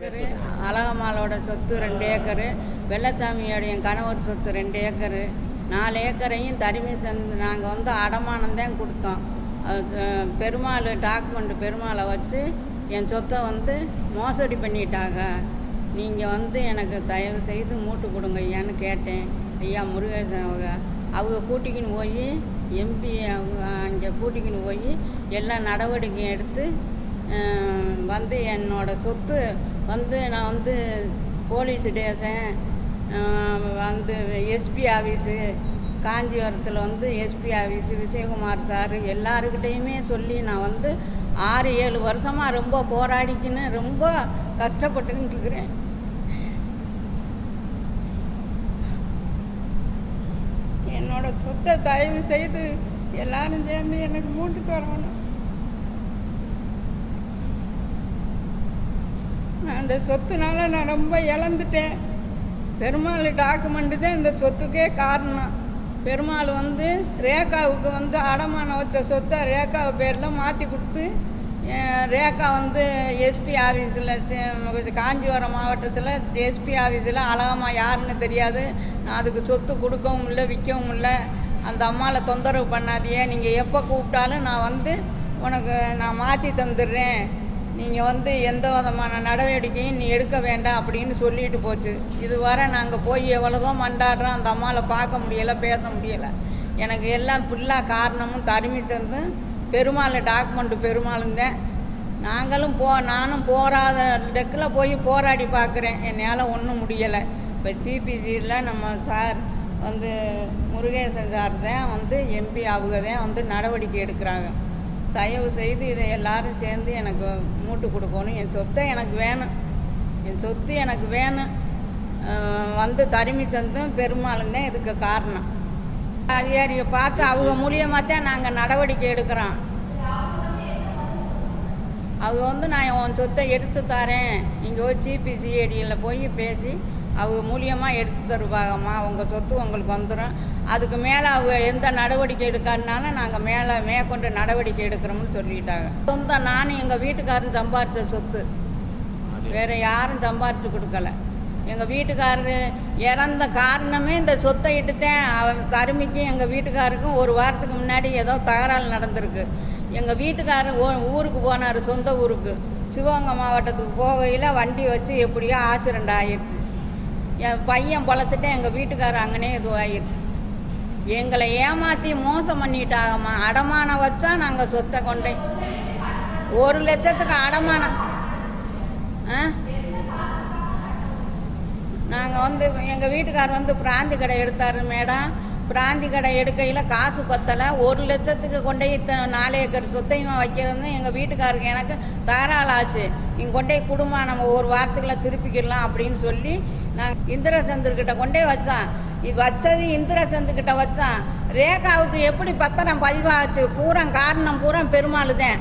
Acre அழகம்மாளோட சொத்து ரெண்டு acre வெள்ளச்சாமியோட என் கணவர் சொத்து ரெண்டு ஏக்கரு. நாலு ஏக்கரையும் தருமி சந்து நாங்கள் வந்து அடமானம் தான் கொடுத்தோம். அது, பெருமாள் டாக்குமெண்ட் பெருமாளை வச்சு என் சொத்தை வந்து மோசடி பண்ணிட்டாங்க. நீங்கள் வந்து எனக்கு தயவு செய்து மூட்டு கொடுங்க ஐயான்னு கேட்டேன். ஐயா முருகேசன் அவங்க அவங்க கூட்டிக்கின்னு போய் எம்பி அவங்க அங்கே கூட்டிக்கின்னு போய் எல்லா நடவடிக்கையும் எடுத்து வந்து என்னோடய சொத்து வந்து நான் வந்து போலீஸ் ஸ்டேஷன் வந்து எஸ்பி ஆஃபீஸு காஞ்சிபுரத்தில் வந்து எஸ்பி ஆஃபீஸு விஜயகுமார் சார் எல்லாருக்கிட்டேயுமே சொல்லி நான் வந்து ஆறு ஏழு வருஷமாக ரொம்ப போராடிக்கின்னு ரொம்ப கஷ்டப்பட்டுக்கிட்டு இருக்கிறேன். என்னோட சொத்தை தயவு செய்து எல்லாரும் சேர்ந்து எனக்கு மூட்டு தரணும் அந்த சொத்துனால நான் ரொம்ப இழந்துட்டேன். பெருமாள் டாக்குமெண்ட்டு தான் இந்த சொத்துக்கே காரணம். பெருமாள் வந்து ரேகாவுக்கு வந்து அடமானம் வச்ச சொத்தை ரேகாவை பேரில் மாற்றி கொடுத்து ரேகா வந்து எஸ்பி ஆஃபீஸில் காஞ்சிபுரம் மாவட்டத்தில் எஸ்பி ஆஃபீஸில் அழகம்மா யாருன்னு தெரியாது. நான் அதுக்கு சொத்து கொடுக்கவும் இல்லை விற்கவும் இல்லை. அந்த அம்மாவை தொந்தரவு பண்ணாதியே நீங்கள் எப்போ கூப்பிட்டாலும் நான் வந்து உனக்கு நான் மாற்றி தந்துடுறேன். நீங்கள் வந்து எந்த விதமான நடவடிக்கையும் நீ எடுக்க வேண்டாம் அப்படின்னு சொல்லிட்டு போச்சு. இதுவரை நாங்கள் போய் எவ்வளவோ மண்டாடுறோம். அந்த அம்மாவை பார்க்க முடியலை பேச முடியலை. எனக்கு எல்லாம் ஃபுல்லாக காரணமும் தருமி தந்து பெருமாள் டாக்குமெண்ட் பெருமாளுங்க நாங்களும் போ நானும் போராத டெக்கில் போய் போராடி பார்க்குறேன். என்னால் ஒன்றும் முடியலை. இப்போ சிபிஜியில் நம்ம சார் வந்து முருகேசன் சார் தான் வந்து எம்பி அவங்க தான் வந்து நடவடிக்கை எடுக்கிறாங்க. தயவு செய்து இதை எல்லாரும் சேர்ந்து எனக்கு மூட்டு கொடுக்கணும். என் சொத்தை எனக்கு வேணும். என் சொத்து எனக்கு வேணும். வந்து தருமி சந்தும் பெருமாளும் தான் இதுக்கு காரணம். அதிகாரியை பார்த்து அவங்க மூலியமாக தான் நாங்கள் நடவடிக்கை எடுக்கிறோம். அவங்க வந்து நான் உன் சொத்தை எடுத்து தரேன். இங்கே ஒரு சிபிசிஐடியில் போய் பேசி அவங்க மூலியமாக எடுத்து தருவாங்கம்மா உங்கள் சொத்து உங்களுக்கு வந்துடும் அதுக்கு மேலே அவங்க எந்த நடவடிக்கை எடுக்காதனால நாங்கள் மேலே மேற்கொண்டு நடவடிக்கை எடுக்கிறோம்னு சொல்லிட்டாங்க. சொந்த நானும் எங்கள் வீட்டுக்காரரும் சம்பாரித்த சொத்து. வேறு யாரும் சம்பாரித்து கொடுக்கல. எங்கள் வீட்டுக்காரரு இறந்த காரணமே இந்த சொத்தை இட்டுத்தேன் அவர் தருமிக்கும் எங்கள் வீட்டுக்காருக்கும் ஒரு வாரத்துக்கு முன்னாடி ஏதோ தகராறு நடந்திருக்கு. எங்கள் வீட்டுக்காரர் ஊருக்கு போனார் சொந்த ஊருக்கு. சிவகங்கை மாவட்டத்துக்கு போகையில் வண்டி வச்சு எப்படியோ ஆக்சிடெண்ட் ஆயிடுச்சு என் பையன் பொழத்துட்டு எங்கள் வீட்டுக்காரர் அங்கனே இதுவாயிருக்கு எங்களை ஏமாற்றி மோசம் பண்ணிட்டாங்கம்மா. அடமானம் வச்சா நாங்கள் சொத்தை கொண்டே ஒரு லட்சத்துக்கு அடமானம். ஆ? நாங்கள் வந்து எங்கள் வீட்டுக்காரர் வந்து பிராந்தி கடை எடுத்தார் மேடம். பிராந்தி கடை எடுக்கையில் காசு பத்தலை. ஒரு லட்சத்துக்கு கொண்டு போய் இத்தனை நாலு ஏக்கர் சொத்தையும் வைக்கிறது எங்கள் வீட்டுக்காருக்கு எனக்கு தாராள ஆச்சு. நீங்கள் கொண்டு போய் குடும்பம் நம்ம ஒரு வாரத்துக்குள்ள திருப்பிக்கிடலாம் அப்படின்னு சொல்லி நான் இந்திரசந்திரக்கிட்ட கொண்டே வச்சான். இது வச்சது இந்திரசந்துக்கிட்ட வச்சான். ரேகாவுக்கு எப்படி பத்திரம் பதிவாச்சு? பூரம் காரணம் பூரம் பெருமாள் தான்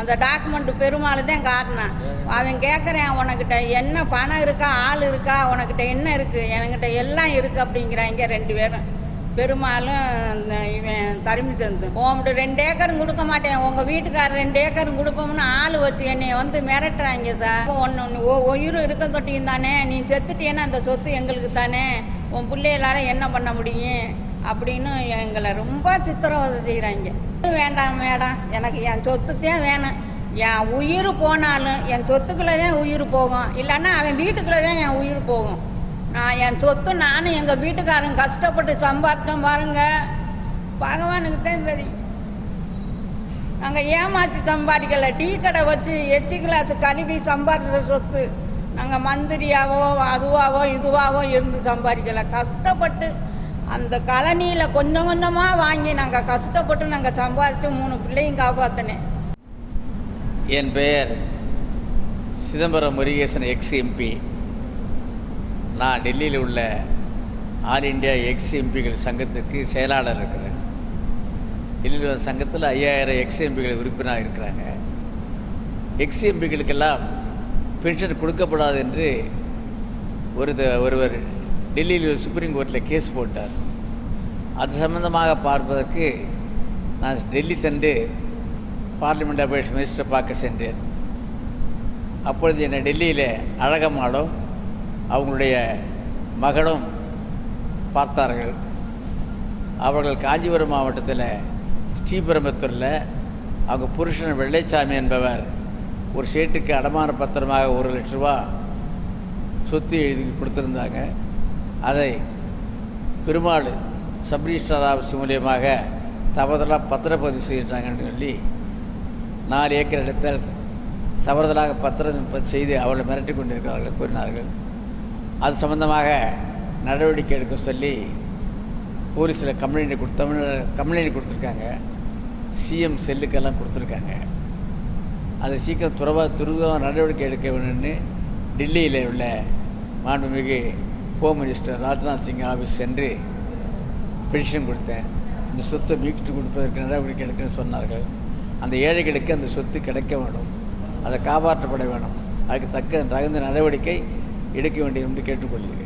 அந்த டாக்குமெண்ட் பெருமாள் தான் காரணம் அவன் கேட்குறேன் உனக்கிட்ட என்ன பணம் இருக்கா ஆள் இருக்கா உனக்கிட்ட என்ன இருக்குது என்கிட்ட எல்லாம் இருக்குது அப்படிங்கிறாங்க ரெண்டு பேரும். பெருமாளும் இந்த இவன் தருமி சந்து. உங்கள்கிட்ட ரெண்டு ஏக்கரும் கொடுக்க மாட்டேன். உங்கள் வீட்டுக்காரர் ரெண்டு ஏக்கரும் கொடுப்போம்னு ஆள் வச்சு என்னை வந்து மிரட்டுறாங்க சார். ஒன்று ஒன்று ஓ உயிர் இருக்க தொட்டியும் தானே. நீ செத்துட்டேன்னா அந்த சொத்து எங்களுக்கு தானே. உன் பிள்ளைகளால என்ன பண்ண முடியும்? அப்படின்னு எங்களை ரொம்ப சித்திரவதை செய்கிறாங்க வேண்டாம் மேடம் எனக்கு என் சொத்துக்கே வேணும். என் உயிர் போனாலும் என் சொத்துக்குள்ளே தான் உயிர் போகும். இல்லைன்னா அவன் வீட்டுக்குள்ளே தான் என் உயிர் போகும். நான் என் சொத்து நானும் எங்கள் வீட்டுக்காரங்க கஷ்டப்பட்டு சம்பாதித்தோம் பாருங்க. பகவானுக்கு தான் தெரியும். நாங்கள் ஏமாற்றி சம்பாதிக்கல. டீ கடை வச்சு எச்சி கிளாஸ் கழுவி சம்பாதிச்ச சொத்து. நாங்கள் மந்திரியாவோ அதுவாவோ இதுவாவோ இருந்து சம்பாதிக்கல. கஷ்டப்பட்டு அந்த கழனியில் கொஞ்சம் கொஞ்சமாக வாங்கி நாங்கள் கஷ்டப்பட்டு நாங்கள் சம்பாதிச்சு மூணு பிள்ளையும் காப்பாற்றினேன் என் பெயர் சிதம்பரம் முருகேசன் எக்ஸ் எம்பி நான் டெல்லியில் உள்ள ஆல் இந்தியா எக்ஸ் எம்பிகள் சங்கத்துக்கு செயலாளர் இருக்கிறேன். டெல்லியில் உள்ள சங்கத்தில் ஐயாயிரம் எக்ஸ் எம்பிகள் உறுப்பினராக இருக்கிறாங்க. எக்ஸ் எம்பிகளுக்கெல்லாம் பென்ஷன் கொடுக்கப்படாது என்று ஒரு த- ஒருவர் டெல்லியில் சுப்ரீம் கோர்ட்டில் கேஸ் போட்டார். அது சம்பந்தமாக பார்ப்பதற்கு நான் டெல்லி சென்று பார்லிமெண்ட் அஃபேர்ஸ் மினிஸ்டர் பார்க்க சென்றேன். அப்பொழுது என்னை டெல்லியில் அழகம்மாளும் அவங்களுடைய மகளும் பார்த்தார்கள். அவர்கள் காஞ்சிபுரம் மாவட்டத்தில் ஸ்ரீபெரும்புத்தூரில் அவங்க புருஷன் வெள்ளைச்சாமி என்பவர் ஒரு ஷேட்டுக்கு அடமான பத்திரமாக ஒரு லட்ச ரூபா சொத்து எழுதி கொடுத்துருந்தாங்க. அதை பெருமாள் சப் ஆஃபீஸ் மூலியமாக தவறுதலாக பத்திரப்பதிவு செய்கிறாங்கன்னு சொல்லி நாலு ஏக்கர் இடத்தில் தவறுதலாக பத்திரம் செய்து அவளை மிரட்டி கொண்டிருக்கிறார்கள் கூறினார்கள். அது சம்பந்தமாக நடவடிக்கை எடுக்க சொல்லி போலீஸில் கம்ப்ளைண்ட் கொடு தமிழ் கம்ப்ளைண்ட் கொடுத்துருக்காங்க. சிஎம் செல்லுக்கெல்லாம் கொடுத்துருக்காங்க. அதை சீக்கிரம் துறவா துரிதமாக நடவடிக்கை எடுக்க வேணும்னு டெல்லியில் உள்ள மாண்புமிகு home minister Rajnath Singh office சென்று பெட்டிஷன் கொடுத்தேன். இந்த சொத்தை மீட்டு கொடுப்பதற்கு நடவடிக்கை எடுக்கணும்னு சொன்னார்கள். அந்த ஏழைகளுக்கு அந்த சொத்து கிடைக்க வேண்டும். அதை காப்பாற்றப்பட வேண்டும். அதுக்கு தக்க தகுந்த நடவடிக்கை எடுக்க வேண்டும் என்று கேட்டுக்கொள்கிறேன்.